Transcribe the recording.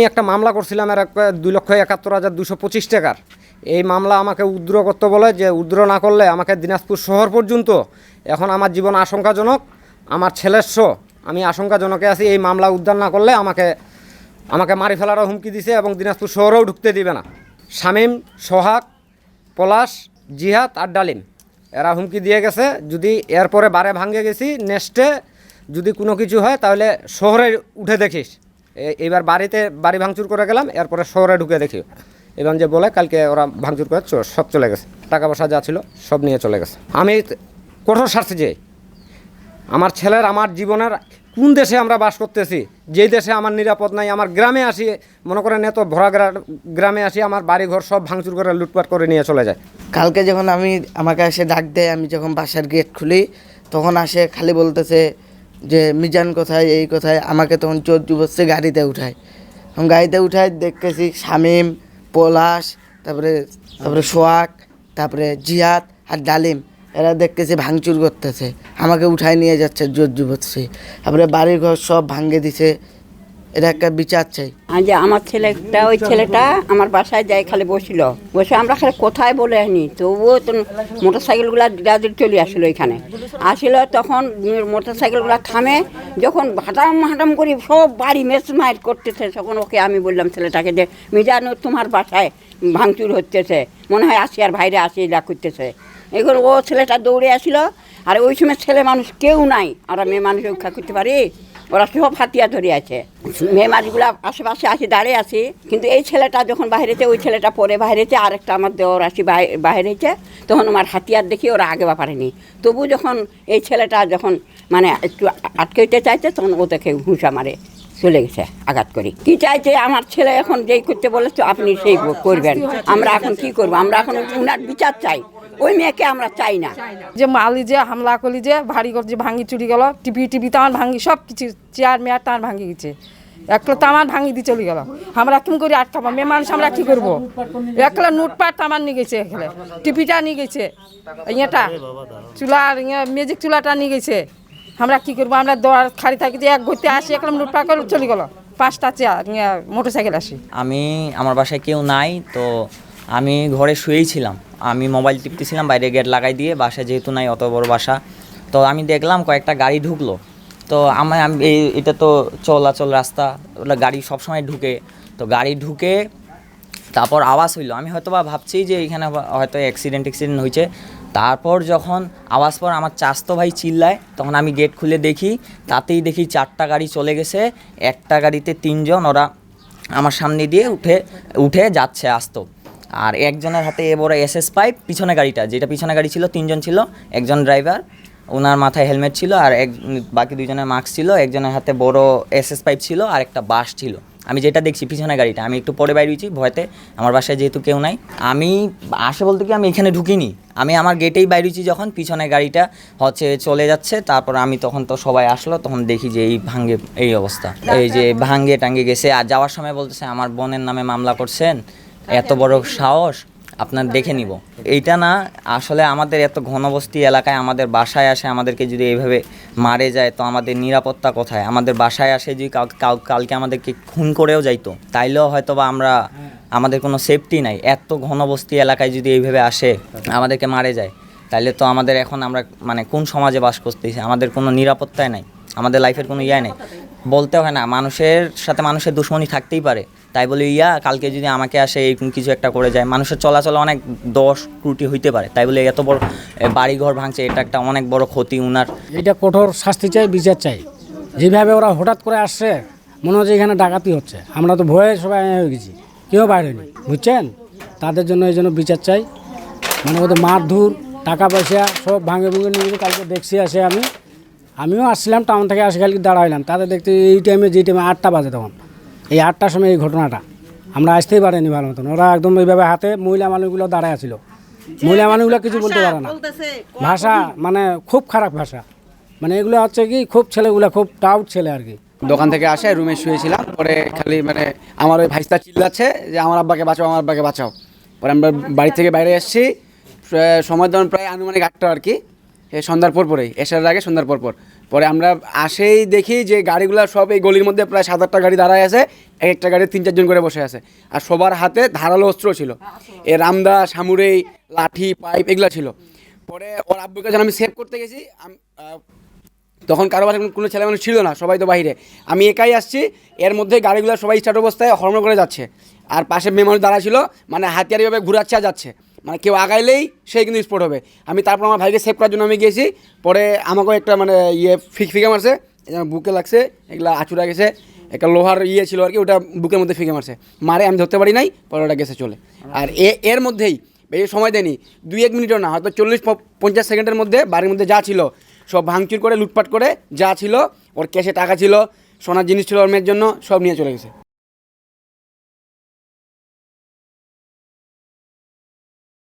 আমি একটা মামলা করছিলাম এর দুই লক্ষ একাত্তর হাজার দুশো পঁচিশ টাকার। এই মামলা আমাকে উদ্র করতে বলে যে উদ্র না করলে আমাকে দিনাজপুর শহর পর্যন্ত। এখন আমার জীবন আশঙ্কাজনক, আমার ছেলের শো আমি আশঙ্কাজনকে আছি, এই মামলা উদ্ধার না করলে আমাকে আমাকে মারি ফেলারও হুমকি দিছে এবং দিনাজপুর শহরেও ঢুকতে দিবে না। শামীম, সোহাগ, পলাশ, জিহাদ আর ডালিম। এরা হুমকি দিয়ে গেছে, যদি এরপরে বারে ভাঙ্গে গেছি, নেক্সটে যদি কোনো কিছু হয় তাহলে শহরে উঠে দেখিস। এবার বাড়িতে বাড়ি ভাঙচুর করে গেলাম, এরপরে শহরে ঢুকে দেখি। এবং যে বলে, কালকে ওরা ভাঙচুর করে সব চলে গেছে। টাকা পয়সা যা ছিল, সব নিয়ে চলে গেছে। আমি কঠোর শাস্তি চাই। আমার ছেলের, আমার জীবনের কোন দেশে আমরা বাস করতেছি যেই দেশে আমার নিরাপদ নাই, আমার গ্রামে আসি, মনে করেন এত ভরা গ্রা- গ্রামে আসি, আমার বাড়ি ঘর সব ভাঙচুর করে, লুটপাট করে নিয়ে চলে যায়। কালকে যখন আমি আমাকে এসে ডাক দেয়, আমি যখন বাসার গেট খুলি, তখন আসে, খালি বলতেছে যে মিজান কোথায়, এই কোথায়, আমাকে তখন চোর যুবসে গাড়িতে উঠায়। তখন গাড়িতে উঠায় দেখতেছি শামীম, পলাশ, তারপরে তারপরে সোয়াক তারপরে জিয়াদ আর ডালিম। এরা দেখতেছি ভাঙচুর করতেছে। আমাকে উঠায় নিয়ে যাচ্ছে জোর যুবসে তারপরে বাড়ির ঘর সব ভাঙ্গে দিছে। এটা একটা বিচার চাই। যে আমার ছেলেটা, ওই ছেলেটা আমার বাসায় যাই খালি বসিল। বসে আমরা খালি কোথায় বলে আসনি তবুও তো মোটর সাইকেলগুলো দিদাদির চলে আসলো এখানে। আসিল তখন মোটর সাইকেলগুলো থামে, যখন হাঁটাম হাঁটাম করি সব বাড়ি মেস মাইট করতেছে। তখন ওকে আমি বললাম, ছেলেটাকে যে মিজানো তোমার বাসায় ভাঙচুর হতেছে মনে হয় আসি আর ভাইরে আসি যা করতেছে। এগুলো ও ছেলেটা দৌড়ে আসিল। আর ওই সময় ছেলে মানুষ কেউ নাই। আমরা মেয়ে মানুষ রক্ষা করতে পারি? ওরা সব হাতিয়া ধরে আছে। মেয়ে মাছগুলা আশেপাশে আসি, দাঁড়িয়ে আছি। কিন্তু এই ছেলেটা যখন বাইরেছে ওই ছেলেটা পরে বাইরেছে আরেকটা আমার দেওয়ার আসি বাইরেছে তখন আমার হাতিয়ার দেখি ওরা আগে পারেনি তবু যখন এই ছেলেটা যখন মানে একটু আটকে দিতে চাইছে, তখন ও দেখে ঘুষা মারে চলে গেছে, আঘাত করি। কি চাইছে? আমার ছেলে এখন যেই করতে বলেছে, আপনি সেই করবেন। আমরা এখন কি করব? আমরা এখন উনার বিচার চাই। ওই মেয়েকে আমরা চাই না। যে মালি যে হামলা করলি যে ভারী করে যে ভাঙি চুরি গেল টিভি টিভি তামান ভাঙি সব কিছু চেয়ার মেয়ার টান ভাঙি গেছে। একলা তামান ভাঙি দিয়ে চলে গেল। আমরা কি করে আটকাবো মেয়ে মানুষ আমরা কি করব? একলা নোটপাট তামান নিয়ে গেছে এখানে। টিপিটা নিয়ে গেছে। ইয়েটা চুলার ইয়ে ম্যাজিক চুলাটা নিয়ে গেছে। আমরা কি করব? আমরা দোয়ার খালি থাকি যে এক ঘুরতে আসি একলা নোটপাট করে চলে গেল। পাঁচটা চেয়ার মোটর সাইকেল আসি। আমি আমার বাসায় কেউ নাই তো আমি ঘরে শুয়েই ছিলাম। আমি মোবাইল টিপতেছিলাম, বাইরে গেট লাগাই দিয়ে বাসায় যেহেতু নাই অত বড় বাসা। তো আমি দেখলাম কয়েকটা গাড়ি ঢুকলো। তো আমার আমি এই- এটা তো চলাচল রাস্তা ওটা গাড়ি সবসময় ঢুকে। তো গাড়ি ঢুকে তারপর আওয়াজ হইল। আমি হয়তো বা ভাবছি যে এখানে হয়তো অ্যাক্সিডেন্ট অ্যাক্সিডেন্ট হয়েছে তারপর যখন আওয়াজ পর আমার চাস্তো ভাই চিল্লায়, তখন আমি গেট খুলে দেখি, তাতেই দেখি চারটা গাড়ি চলে গেছে। একটা গাড়িতে তিনজন, ওরা আমার সামনে দিয়ে উঠে উঠে যাচ্ছে আসতো। আর একজনের হাতে এ বড় এস এস পাইপ পিছনে গাড়িটা। যেটা পিছনে গাড়ি ছিল তিনজন ছিল একজন ড্রাইভার ওনার মাথায় হেলমেট ছিল আর এক বাকি দুজনের মাস্ক ছিল একজনের হাতে বড় এস এস পাইপ ছিল আর একটা বাস ছিল। আমি যেটা দেখছি পিছনে গাড়িটা আমি একটু পরে বাইরেছি ভয়তে আমার বাসায় যেহেতু কেউ নাই। আমি আসে বলতে কি আমি এখানে ঢুকিনি। আমি আমার গেটেই বাইরেছি যখন পিছনে গাড়িটা হচ্ছে চলে যাচ্ছে তারপর আমি তখন তো সবাই আসলো তখন দেখি যে এই ভাঙ্গে এই অবস্থা। এই যে ভাঙ্গে টাঙ্গে গেছে আর যাওয়ার সময় বলতেছে আমার বোনের নামে মামলা করছেন। এত বড় সাহস আপনার দেখে নিব। এইটা না আসলে আমাদের এত ঘনবস্তি এলাকায় আমাদের বাসায় আসে আমাদেরকে যদি এইভাবে মারে যায় তো আমাদের নিরাপত্তা কোথায়? আমাদের বাসায় আসে যদি কাল- কাল- কালকে আমাদেরকে খুন করেও যাইতো তাইলেও হয়তো বা আমরা আমাদের কোনো সেফটি নাই। এত ঘনবস্তি এলাকায় যদি এইভাবে আসে আমাদেরকে মারে যায় তাইলে তো আমাদের এখন আমরা মানে কোন সমাজে বাস করতেছি? আমাদের কোনো নিরাপত্তাই নাই আমাদের লাইফের কোনো ইয়ে নেই। বলতে হয় না মানুষের সাথে মানুষের দুশ্মনী থাকতেই পারে। তাই বলে, ইয়া, কালকে যদি আমাকে আসে এরকম কিছু একটা করে যায়। মানুষের চলাচলে অনেক দশ ত্রুটি হইতে পারে। তাই বলে, এত বড় বাড়িঘর ভাঙছে, এটা একটা অনেক বড় ক্ষতি উনার। এটা কঠোর শাস্তি চাই, বিচার চাই। যেভাবে ওরা হঠাৎ করে আসছে, মনে হচ্ছে এখানে ডাকাতি হচ্ছে। আমরা তো ভয়ে সবাই হয়ে গেছি। কেউ বাইরে নেই, বুঝছেন? তাদের জন্য এই জন্য বিচার চাই। মানে ওদের মারধুর, টাকা পয়সা সব ভাঙে ভুঙে নিয়ে। কালকে দেখছি আসে আমি। আমিও আসছিলাম টাউন থেকে আসে কালকে দাঁড়াইলাম। তাদের দেখতে এই টাইমে যে টাইমে আটটা বাজে তখন। এই আটটার সময় এই ঘটনাটা। আমরা আসতেই পারিনি ভালো মতন। ওরা একদম এইভাবে হাতে মহিলা মানুষগুলো দাঁড়ায় আছিল। মহিলা মানুষগুলো কিছু বলতে পারে না। ভাষা মানে খুব খারাপ ভাষা। মানে এগুলো হচ্ছে কি খুব ছেলেগুলো খুব টাউট ছেলে আর কি। দোকান থেকে আসে রুমে শুয়েছিলাম। পরে খালি মানে আমার ওই ভাইস্তা চিল্লাচ্ছে যে আমার আব্বাকে বাঁচাও আমার আব্বাকে বাঁচাও। পরে আমরা বাড়ি থেকে বাইরে এসেছি। সময় যেমন প্রায় আনুমানিক আটটা আর কি। এ সন্ধ্যার পর পরেই এসার আগে সন্ধ্যার পর পর। পরে আমরা আসেই দেখি যে গাড়িগুলো সব এই গলির মধ্যে প্রায় সাত আটটা গাড়ি দাঁড়ায় আছে এক একটা গাড়ি তিন চারজন করে বসে আছে। আর সবার হাতে ধারালো অস্ত্র ছিল। এ রামদা, সামুরেই, লাঠি, পাইপ এগুলো ছিল। পরে ওর আব্বুকে যখন আমি সেভ করতে গেছি তখন কারও বাসায় কোনো- ছেলে মানুষ ছিল না, সবাই তো বাইরে। আমি একাই আসছি, এর মধ্যে গাড়িগুলো সবাই স্টার্ট অবস্থায় হর্ন করে যাচ্ছে। আর পাশে মেয়ে মানুষ দাঁড়া ছিল মানে হাতিয়ারিভাবে ঘুরাচ্ছে যাচ্ছে। মানে কেউ আগাইলেই সেই কিন্তু স্পট হবে। আমি তারপর আমার ভাইকে সেভ করার জন্য আমি গিয়েছি। পরে আমাকেও একটা মানে ইয়ে ফিক ফিকে মারছে। বুকে লাগছে, এগুলা আচুরা গেছে, একটা লোহার ইয়ে ছিল আর কি, ওটা বুকের মধ্যে ফিকে মারছে। মারে আমি ধরতে পারি নাই, পরে ওটা গেছে চলে। আর এ, এর মধ্যেই বেশি সময় দেয়নি, দুই এক মিনিটও না, হয়তো চল্লিশ পঞ্চাশ সেকেন্ডের মধ্যে বাড়ির মধ্যে যা ছিল, সব ভাঙচুর করে, লুটপাট করে যা ছিল, ওর ক্যাশে টাকা ছিল, সোনার জিনিস ছিল ওর মেয়ের জন্য, সব নিয়ে চলে গেছে।